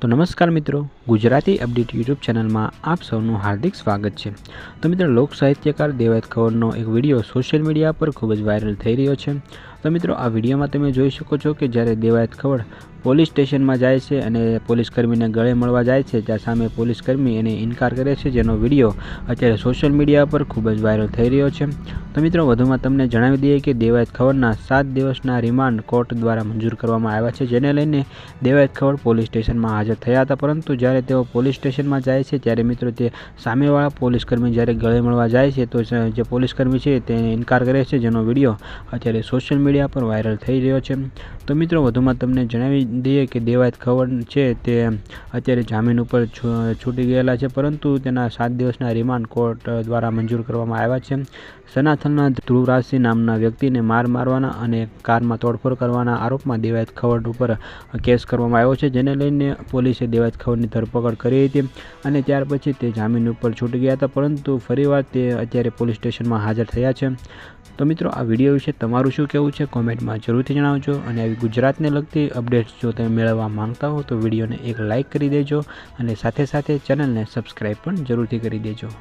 તો નમસ્કાર મિત્રો, ગુજરાતી અપડેટ યુટ્યુબ ચેનલમાં આપ સૌનું હાર્દિક સ્વાગત છે. તો મિત્રો લોક સાહિત્યકાર દેવાયત ખવડનો એક વીડિયો સોશિયલ મીડિયા પર ખૂબ જ વાયરલ થઈ રહ્યો છે. તો મિત્રો, આ વિડીયોમાં તમે જોઈ શકો છો કે જ્યારે દેવાયત ખવડ પોલીસ સ્ટેશનમાં જાય છે અને પોલીસકર્મીને ગળે મળવા જાય છે, ત્યાં સામે પોલીસકર્મી એને ઇનકાર કરે છે, જેનો વીડિયો અત્યારે સોશિયલ મીડિયા પર ખૂબ જ વાયરલ થઈ રહ્યો છે. તો મિત્રો, વધુમાં તમને જણાવી દઈએ કે દેવાયત ખવડના સાત દિવસના રિમાન્ડ કોર્ટ દ્વારા મંજૂર કરવામાં આવ્યા છે, જેને લઈને દેવાયત ખવડ પોલીસ સ્ટેશનમાં હાજર થયા હતા. પરંતુ જ્યારે તેઓ પોલીસ સ્ટેશનમાં જાય છે, ત્યારે મિત્રો તે સામેવાળા પોલીસકર્મી જ્યારે ગળે મળવા જાય છે, તો જે પોલીસકર્મી છે તેને ઇનકાર કરે છે, જેનો વીડિયો અત્યારે સોશિયલ મીડિયા પર વાયરલ થઈ રહ્યો છે. તો મિત્રો, વધુમાં તમને જણાવી દઈએ કે દેવાયત ખવડ છે તે અત્યારે જામીન ઉપર છૂટી ગયેલા છે, પરંતુ તેના સાત દિવસના રિમાન્ડ કોર્ટ દ્વારા મંજૂર કરવામાં આવ્યા છે. સનાથલના ધ્રુવરાજસિંહ નામના વ્યક્તિને માર મારવાના અને કારમાં તોડફોડ કરવાના આરોપમાં દેવાયત ખવડ ઉપર કેસ કરવામાં આવ્યો છે, જેને લઈને પોલીસે દેવાયત ખવડની ધરપકડ કરી હતી અને ત્યાર પછી તે જામીન ઉપર છૂટી ગયા હતા, પરંતુ ફરીવાર તે અત્યારે પોલીસ સ્ટેશનમાં હાજર થયા છે. તો મિત્રો, આ વીડિયો વિશે તમારું શું કહેવું છે, કોમેન્ટમાં જરૂરથી જણાવજો અને આવી ગુજરાતને લગતી અપડેટ્સ જો તમે મેળવવા માંગતા હો તો વિડીયોને એક લાઇક કરી દેજો અને સાથે સાથે ચેનલને સબસ્ક્રાઈબ પણ જરૂરથી કરી દેજો.